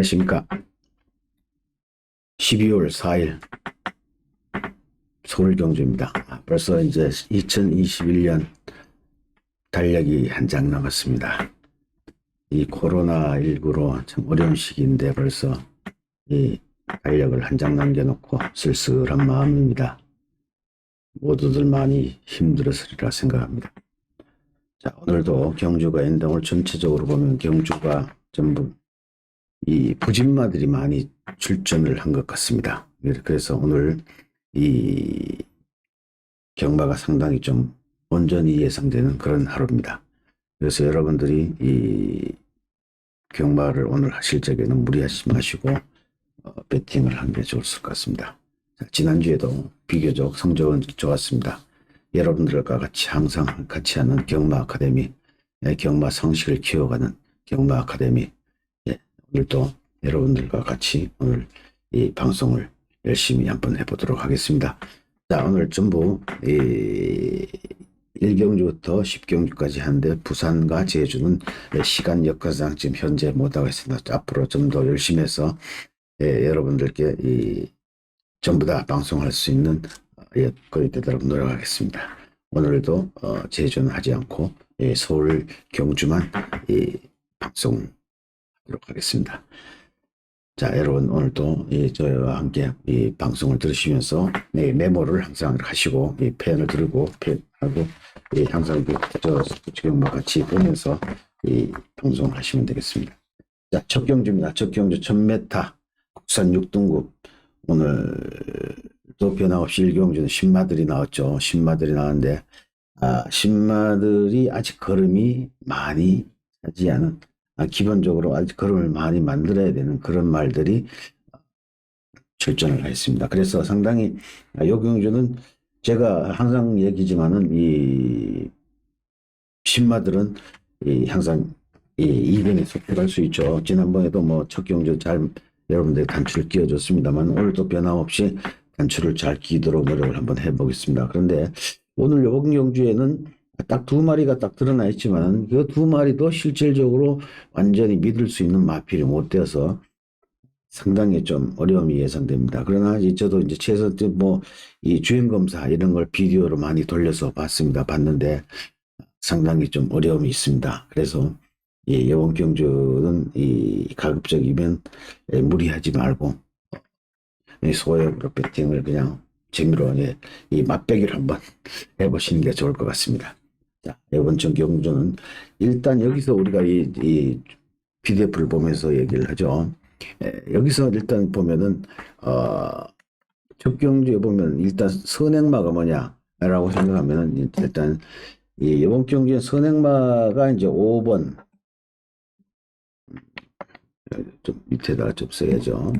안녕하십니까. 12월 4일 서울 경주입니다. 아, 벌써 이제 2021년 달력이 한 장 남았습니다. 이 코로나19로 참 어려운 시기인데 벌써 이 달력을 한 장 남겨놓고 쓸쓸한 마음입니다. 모두들 많이 힘들었으리라 생각합니다. 자, 오늘도 경주가 오늘 전체적으로 보면 경주가 전부 이 부진마들이 많이 출전을 한 것 같습니다. 그래서 오늘 이 경마가 상당히 좀 온전히 예상되는 그런 하루입니다. 그래서 여러분들이 이 경마를 오늘 하실 적에는 무리하지 마시고 어, 배팅을 하는 게 좋을 것 같습니다. 자, 지난주에도 비교적 성적은 좋았습니다. 여러분들과 같이 항상 같이 하는 경마 아카데미, 예, 경마 성식을 키워가는 경마 아카데미 오늘도 여러분들과 같이 오늘 이 방송을 열심히 한번 해보도록 하겠습니다. 자, 오늘 전부 이 1경주부터 10경주까지 하는데 부산과 제주는 시간 여건상 지금 현재 못하고 있습니다. 앞으로 좀 더 열심히 해서 예, 여러분들께 이 전부 다 방송할 수 있는 여건이 되도록 노력하겠습니다. 오늘도 어, 제주는 하지 않고 예, 서울 경주만 이 방송 하도록 하겠습니다. 자, 여러분 오늘도 이 저와 함께 이 방송을 들으시면서 이 메모를 항상 하시고 이 펜을 들고 펜하고 이 항상 그저 지금과 같이 보면서 이 방송을 하시면 되겠습니다. 자, 첫 경주입니다. 첫 경주 1000m 국산 6등급 오늘도 변함없이 1경주는 신마들이 나왔죠. 신마들이 나왔는데 아, 신마들이 아직 걸음이 많이 하지 않은 아, 기본적으로 아직 걸음을 많이 만들어야 되는 그런 말들이 출전을 했습니다. 그래서 상당히 요경주는 제가 항상 얘기지만은 이 신마들은 이 항상 이 이변에 속해갈 수 있죠. 지난번에도 뭐 첫 경주 잘 여러분들 단추를 끼워줬습니다만 오늘도 변함없이 단추를 잘 끼도록 노력을 한번 해보겠습니다. 그런데 오늘 요번 경주에는 딱 두 마리가 딱 드러나 있지만 그 두 마리도 실질적으로 완전히 믿을 수 있는 마필이 못 되어서 상당히 좀 어려움이 예상됩니다. 그러나 이제 저도 이제 최소 뭐이 주행 검사 이런 걸 비디오로 많이 돌려서 봤습니다. 봤는데 상당히 좀 어려움이 있습니다. 그래서 이 여원 경주는 이 가급적이면 무리하지 말고 이 소액으로 배팅을 그냥 재미로 예, 이 맛배기를 한번 해보시는 게 좋을 것 같습니다. 자, 이번 주 경주는 일단 여기서 우리가 이, 이 PDF를 보면서 얘기를 하죠. 에, 여기서 일단 보면은 어, 첫 경주에 보면 일단 선행마가 뭐냐라고 생각하면은 일단 이 이번 경주에 선행마가 이제 5번 좀 밑에다가 좀 써야죠.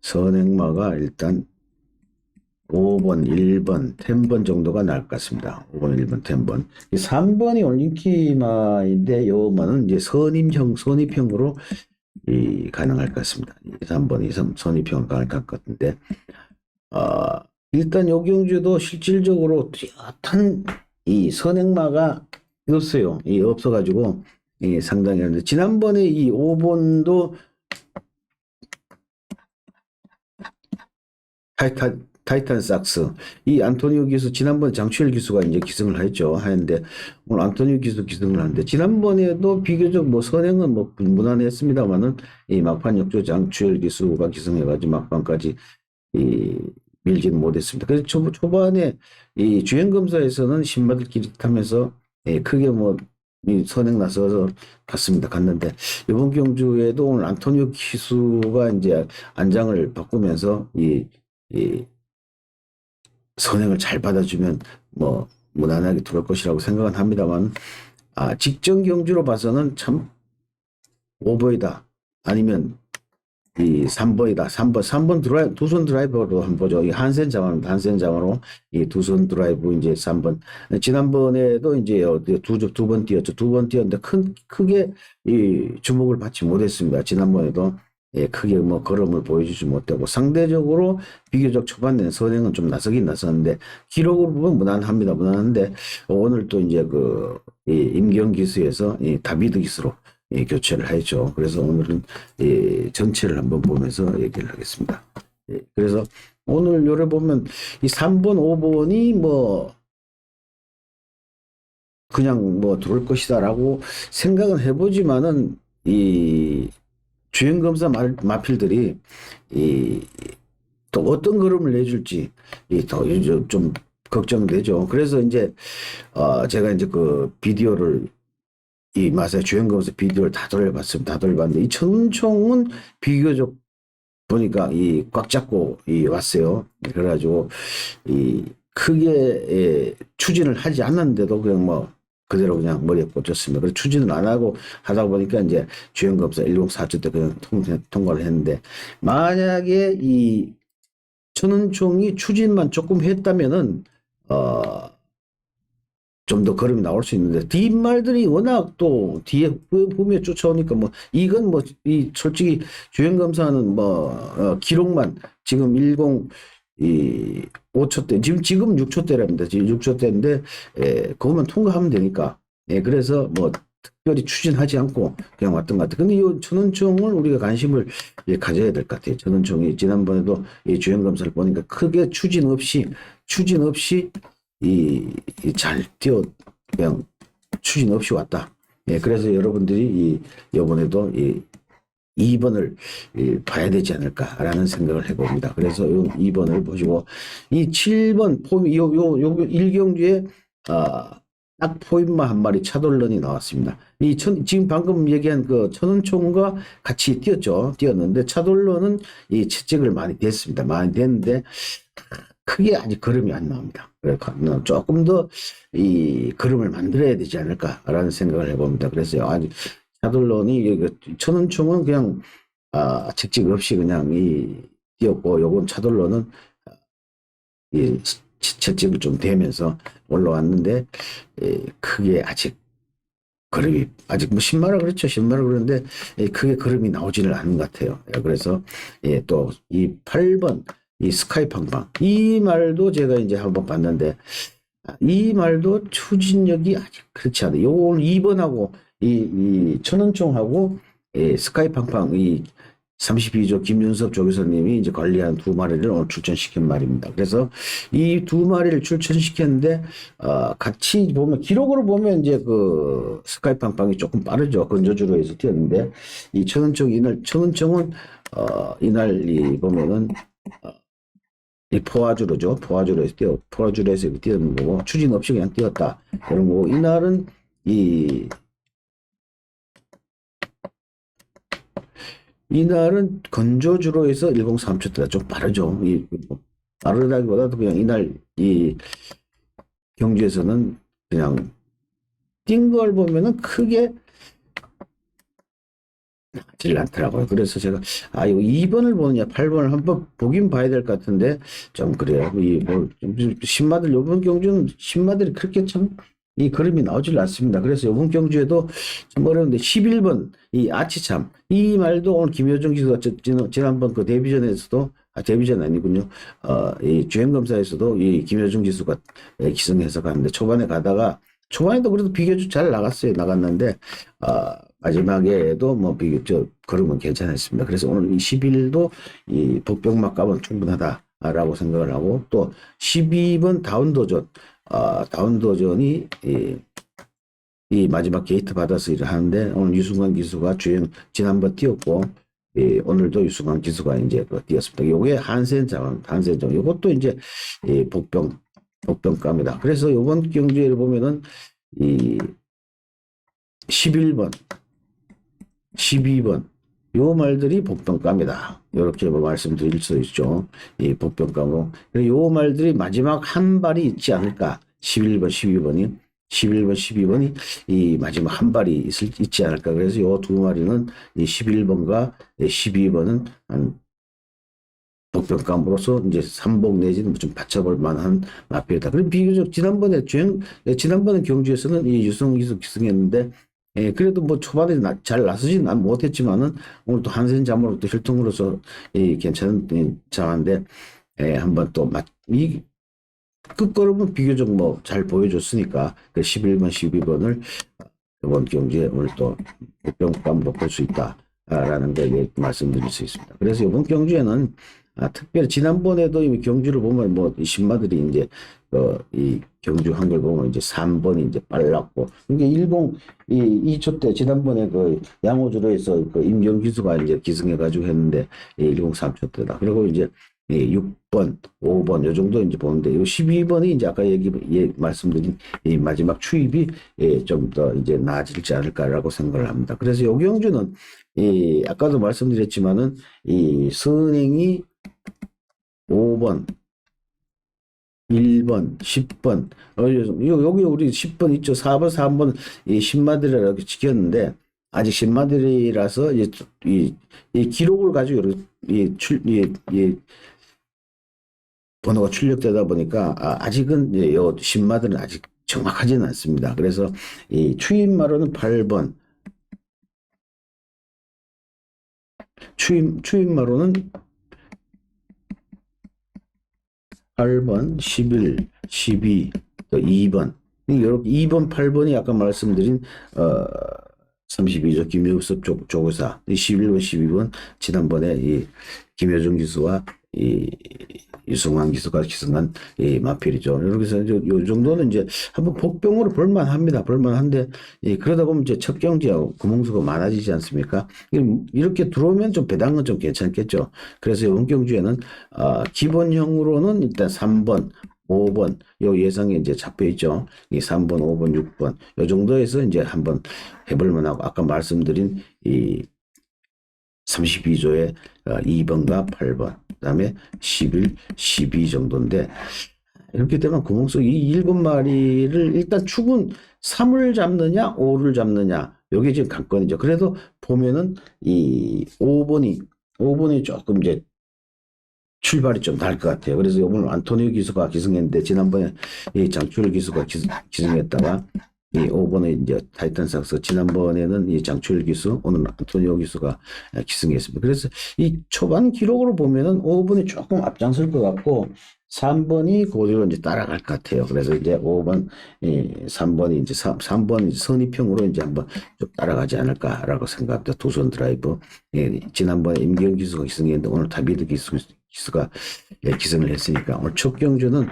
선행마가 일단 5번, 1번, 10번 정도가 나을 것 같습니다. 5번, 1번, 10번. 3번이 올림키마인데 요번은 이제 선임형, 선입형으로 이 가능할 것 같습니다. 3번, 2, 3 선입형으로 가능할 것 같은데 어, 일단 요 경주도 실질적으로 뚜렷한 이 선행마가 없어요. 이 없어가지고 이 상당히 하는데 지난번에 이 5번도 타이탄 타이탄 삭스 이 안토니오 기수 지난번 장추열 기수가 이제 기승을 했죠 하는데 오늘 안토니오 기수 기승을 하는데 지난번에도 비교적 뭐 선행은 뭐 무난했습니다만은 이 막판 역조 장추열 기수가 기승해가지고 막판까지 이 밀지는 못했습니다. 그래서 초, 초반에 이 주행 검사에서는 신마들끼리 타면서 예, 크게 뭐이 선행 나서서 갔습니다. 갔는데 이번 경주에도 오늘 안토니오 기수가 이제 안장을 바꾸면서 이, 이 선행을 잘 받아주면 뭐 무난하게 들어올 것이라고 생각은 합니다만 아 직전 경주로 봐서는 참 오버이다. 아니면 이 3번이다. 3번 3번 드라이브 두손 드라이버로 한번 보죠. 이 한센 자만 한센 자만으로 이 두 손 드라이브 이제 3번. 지난번에도 이제 두두 번 뛰었죠. 두 번 뛰었는데 큰 크게 이 주목을 받지 못했습니다. 지난번에도 예, 크게 뭐 걸음을 보여주지 못하고 상대적으로 비교적 초반에는 선행은 좀 나서긴 나섰는데 기록으로 보면 무난합니다. 무난한데 오늘 또 이제 그이 임경 기수에서 이 다비드 기수로 예, 교체를 했죠. 그래서 오늘은 예, 전체를 한번 보면서 얘기를 하겠습니다. 예, 그래서 오늘 요래 보면 이 3번, 5번이 뭐 그냥 뭐 들어올 것이다라고 생각은 해보지만은 이 주행 검사 마- 마필들이 이 또 어떤 걸음을 내줄지 이더좀 걱정되죠. 그래서 이제 어 제가 이제 그 비디오를 이 마사의 주행 검사 비디오를 다 돌려봤습니다. 다 돌려봤는데 이 천총은 비교적 보니까 이 꽉 잡고 이 왔어요. 그래가지고 이 크게 예, 추진을 하지 않았는데도 그냥 뭐 그대로 그냥 머리에 꽂혔습니다. 그래서 추진을 안 하고 하다 보니까 이제 주행검사 104주 때 그냥 통, 통과를 했는데 만약에 이 천은총이 추진만 조금 했다면은 어, 좀 더 걸음이 나올 수 있는데 뒷말들이 워낙 또 뒤에 보면 쫓아오니까 뭐 이건 뭐 이 솔직히 주행 검사는 뭐 어, 기록만 지금 10 이 5초 대 지금 지금 6초 대랍니다. 지금 6초 대인데 예, 그것만 통과하면 되니까 예, 그래서 뭐 특별히 추진하지 않고 그냥 왔던 것 같아요. 근데 이 천원총을 우리가 관심을 예, 가져야 될 것 같아요. 천원총이 지난번에도 이 주행 검사를 보니까 크게 추진 없이 추진 없이 이잘 뛰어 그냥 추진 없이 왔다. 예, 그래서 여러분들이 이 이번에도 이 2번을 봐야 되지 않을까라는 생각을 해봅니다. 그래서 이 2번을 보시고 이 7번 포임 요요요 1경주에 아, 딱 포임마 한 마리 차돌런이 나왔습니다. 이 천, 지금 방금 얘기한 그 천원총과 같이 뛰었죠. 뛰었는데 차돌런은 이 채찍을 많이 댔습니다. 많이 댔는데 크게 아직 걸음이 안 나옵니다. 그래서 조금 더 이 걸음을 만들어야 되지 않을까라는 생각을 해봅니다. 그래서 아직 차돌론이 천원총은 그냥 아 채찍 없이 그냥 이 뛰었고 요건 차돌론은 이 채찍을 좀 대면서 올라왔는데 예, 크게 아직 걸음이 아직 뭐 10마라 그랬죠 10마라 그러는데 예, 크게 걸음이 나오지는 않은 것 같아요. 예, 그래서 예, 또 이 8번 이 스카이 팡팡 이 말도 제가 이제 한번 봤는데 아, 이 말도 추진력이 아직 그렇지 않아요. 요 오늘 2번하고 이, 이 천원총하고 예, 스카이 팡팡 이 32조 김윤섭 조교사님이 이제 관리한 두 마리를 오늘 출전시킨 말입니다. 그래서 이 두 마리를 출전시켰는데 어, 같이 보면 기록으로 보면 이제 그 스카이 팡팡이 조금 빠르죠. 건조주로 해서 뛰었는데 이 천원총 이날 천원총은 어, 이날 이 보면은 어, 이 포화주로죠. 포화주로 해서 뛰어 포화주로 해서 뛰는 거고 추진 없이 그냥 뛰었다. 그런 거고 이날은 이 이날은 건조주로 해서 103초 대가 좀 빠르죠. 이, 뭐 빠르다기보다도 그냥 이날 이 경주에서는 그냥 뛴 걸 보면은 크게 나질 않더라고요. 그래서 제가 아 이거 2번을 보느냐 8번을 한번 보긴 봐야 될 것 같은데 좀 그래요. 이뭐 신마들 요번 경주는 신마들이 그렇게 참 이 그림이 나오질 않습니다. 그래서 요번 경주에도 좀 어려운데 11번 이 아치참 이 말도 오늘 김효정 지난- 지난번 그 데뷔전에서도 아 데뷔전 아니군요. 어 이 주행 검사에서도 이 김효정 기수가 예, 기승해서 갔는데 초반에 가다가 초반에도 그래도 비교적 잘 나갔어요. 나갔는데 아 마지막에도 뭐 비교적 걸음은 괜찮았습니다. 그래서 오늘 이 11도 이 복병막 값은 충분하다라고 생각을 하고 또 12번 다운도전 아 다운도전이 이, 이 마지막 게이트 받아서 일을 하는데 오늘 유승관 기수가 주행 지난번 뛰었고 이 오늘도 유승관 기수가 이제 그 뛰었습니다. 요게 한센장 한센장 요것도 이제 이 복병 복병가입니다. 그래서 요번 경주에 보면은 이 11번 12번 요 말들이 복병가입니다. 이렇게 뭐 말씀드릴 수 있죠. 이 복병가고 요 말들이 마지막 한 발이 있지 않을까. 11번, 12번이 11번, 12번이 이 마지막 한 발이 있을, 있지 않을까. 그래서 요 두 마리는 이 11번과 12번은 한 복병감으로서 이제 삼복 내지는 좀 받쳐볼 만한 마필이다. 그리고 비교적 지난번에 주행, 지난번에 경주에서는 이 유성기수 기승했는데 예, 그래도 뭐 초반에 나, 잘 나서지는 안- 못했지만은 오늘 또 한센 잠으로 또 혈통으로서 이 괜찮은 이 장한데 예, 한번 또 맞, 이 끝걸음은 비교적 뭐 잘 보여줬으니까 그 11번, 12번을 이번 경기에 오늘 또 병감으로 볼 수 있다라는 걸 예, 말씀드릴 수 있습니다. 그래서 이번 경주에는 아, 특별히 지난번에도 이 경주를 보면 뭐이 신마들이 이제 어, 이 경주 한글 보면 이제 3번이 이제 빨랐고 이게 일봉 이 2초 때 지난번에 그 양호주로에서 그 임경기수가 이제 기승해 가지고 했는데 이 일봉 3초 때다. 그리고 이제 이 6번, 5번 요 정도 이제 보는데 요 12번이 이제 아까 얘기 예, 말씀드린 이 마지막 추입이 예, 좀 더 이제 나아질지 않을까라고 생각을 합니다. 그래서 요 경주는 이 아까도 말씀드렸지만은 이 선행이 5번, 1번, 10번, 어, 요- 여기 우리 10번 있죠. 4번, 3번, 이 신마들이라고 지켰는데, 아직 신마들이라서, 이, 이, 이 기록을 가지고, 이, 출, 이, 이, 번호가 출력되다 보니까, 아, 아직은, 예, 요 신마들은 아직 정확하지는 않습니다. 그래서, 이 추임마로는 8번, 추임, 추임마로는 8번, 11, 12, 또 2번. 이렇게 2번, 8번이 아까 말씀드린 어 32조 김효섭 조, 조교사, 이 11번, 12번 지난번에 이 김효정 기수와 이 유승환 기수가 기승한 이 마필이죠. 이렇게 해서 요, 요 정도는 이제 한번 복병으로 볼만 합니다. 볼만 한데 이 그러다 보면 이제 첫 경지하고 구멍수가 많아지지 않습니까? 이렇게 들어오면 좀 배당은 좀 괜찮겠죠. 그래서 이번 경주에는 아, 기본형으로는 일단 3번, 5번 요 예상에 이제 잡혀 있죠. 이 3번, 5번, 6번 요 정도에서 이제 한번 해볼 만하고 아까 말씀드린 이 32조의 2번과 8번 그 다음에 11, 12 정도인데 이렇게 되면 구멍속 이 일곱 마리를 일단 축은 3을 잡느냐 5를 잡느냐 요게 지금 관건이죠. 그래도 보면은 이 5번이 5번이 조금 이제 출발이 좀 날 것 같아요. 그래서 오늘 안토니오 기수가 기승했는데 지난번에 이 장출 기수가 기승, 기승했다가 이 5번에 이제 타이탄 삭스 지난번에는 이 장출 기수 오늘 안토니오 기수가 기승했습니다. 그래서 이 초반 기록으로 보면은 5번이 조금 앞장설 것 같고 3번이 그대로 이제 따라갈 것 같아요. 그래서 이제 5번, 이 3번이 이제 3, 3번 선의평으로 이제 한번 좀 따라가지 않을까라고 생각합니다. 두손 드라이브. 예, 지난번에 임기영 기수가 기승했는데 오늘 다비드 기수, 기수가 예, 기승을 했으니까 오늘 첫 경주는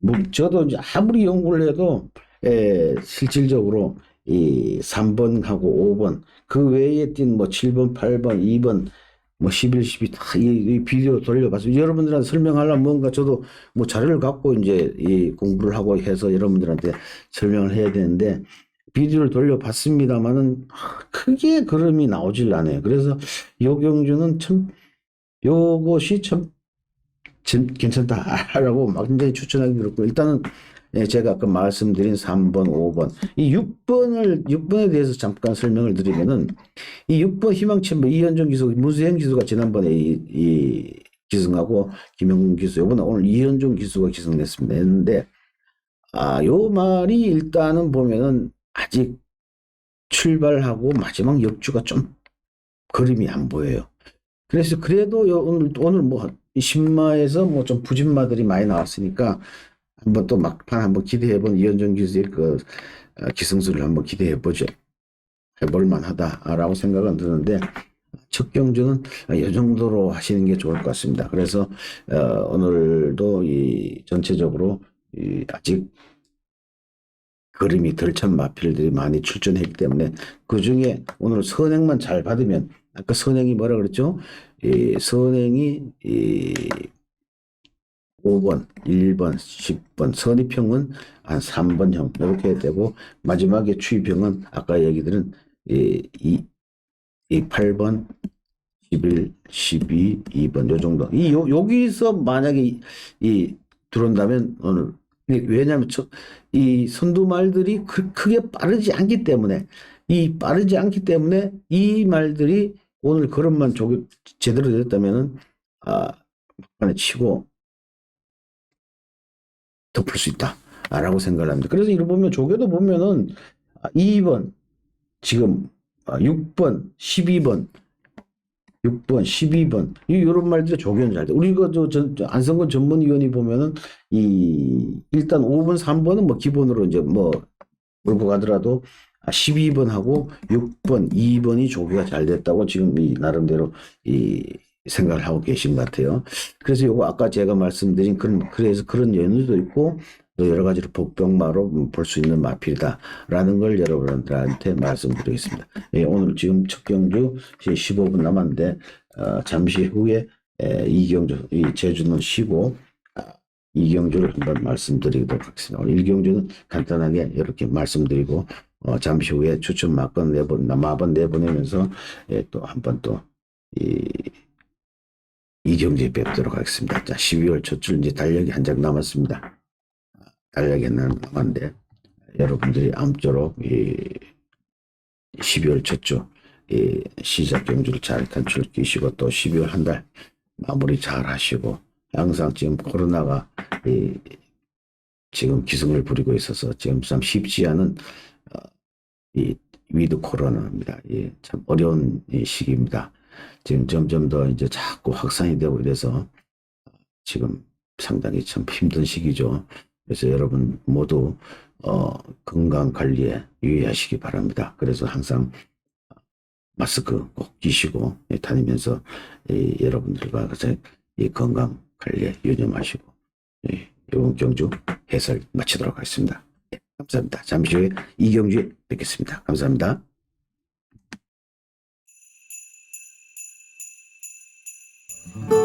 뭐 저도 이제 아무리 연구를 해도 예, 실질적으로 이 3번하고 5번 그 외에 뛴 뭐 7번, 8번, 2번 뭐 11, 12 다이 비디오 돌려봤어요. 여러분들한테 설명하려면 뭔가 저도 뭐 자료를 갖고 이제 이 공부를 하고 해서 여러분들한테 설명을 해야 되는데 비디오를 돌려봤습니다만은 크게 그림이 나오질 않아요. 그래서 요 경주는 참 요것이 참 진- 괜찮다라고 굉장히 추천하기 그렇고 일단은 예, 제가 아까 말씀드린 3번, 5번 이 6번을 6번에 대해서 잠깐 설명을 드리면은 이 6번 희망챔ber 이현정 기수, 문수행 기수가 지난번에 이, 이 기승하고 김영gun 기수, 요번에 오늘 이현종 기수가 기승했습니다. 했는데, 아, 요 말이 일단은 보면은 아직 출발하고 마지막 역주가 좀 그림이 안 보여요. 그래서 그래도 요 오늘, 오늘 뭐, 이 신마에서 뭐 좀 부진마들이 많이 나왔으니까 한번 또 막판 한번 기대해본 이현정 기수의 그 어, 기승수를 한번 기대해보죠. 해볼 만 하다라고 생각은 드는데 첫 경주는 이 정도로 하시는 게 좋을 것 같습니다. 그래서 어, 오늘도 이 전체적으로 이 아직 그림이 덜 찬 마필들이 많이 출전했기 때문에 그 중에 오늘 선행만 잘 받으면 아까 선행이 뭐라 그랬죠? 이 선행이 이 5번, 1번, 10번, 선의평은 한 3번형. 이렇게 되고 마지막에 추위평은 아까 얘기들은 이, 이, 이 8번, 11, 12, 2번 요 정도. 이 요, 여기서 만약에 이, 이 들어온다면 오늘. 이- 왜냐하면 저, 이 선두말들이 크, 크게 빠르지 않기 때문에 이 빠르지 않기 때문에 이 말들이 오늘 걸음만 조, 제대로 됐다면은 아 막판에 치고 덮을 수 있다라고 생각을 합니다. 그래서 이를 보면 조교도 보면은 아, 2번 지금 아, 6번, 12번, 6번, 12번 이 이런 말들이 조교는 잘 돼. 우리가 저, 저, 저 안성근 전문위원이 보면은 이 일단 5번, 3번은 뭐 기본으로 이제 뭐 몰고 가더라도 12번하고 6번, 2번이 조기가 잘 됐다고 지금 이 나름대로 이 생각을 하고 계신 것 같아요. 그래서 요거 아까 제가 말씀드린 그런 그래서 그런 연유도 있고 또 여러 가지로 복병마로 볼 수 있는 마필이다라는 걸 여러분들한테 말씀드리겠습니다. 예, 오늘 지금 첫 경주 15분 남았는데 어, 잠시 후에 에, 이 경주 이 제주는 쉬고 아, 이경주를 한번 말씀드리도록 하겠습니다. 오늘 일경주는 간단하게 이렇게 말씀드리고 어, 잠시 후에 추천 막건 내보 마번 내보내면서 예, 또 한번 또이 이경주에 뵙도록 하겠습니다. 자, 12월 첫줄 이제 달력이 한 장 남았습니다. 달력이 하나 남았는데 여러분들이 암쪼록 이 12월 첫 주, 이 시작 경주를 잘 단출 끼시고 또 12월 한 달 마무리 잘 하시고 항상 지금 코로나가 이 지금 기승을 부리고 있어서 지금 참 쉽지 않은 어, 이 위드 코로나입니다. 예, 참 어려운 이 시기입니다. 지금 점점 더 이제 자꾸 확산이 되고 이래서 지금 상당히 참 힘든 시기죠. 그래서 여러분 모두 어, 건강 관리에 유의하시기 바랍니다. 그래서 항상 마스크 꼭 끼시고 예, 다니면서 이, 여러분들과 이 건강 관리에 유념하시고 예, 이번 경주 해설 마치도록 하겠습니다. 예, 감사합니다. 잠시 후에 이경주에 뵙겠습니다. 감사합니다. Mm-hmm.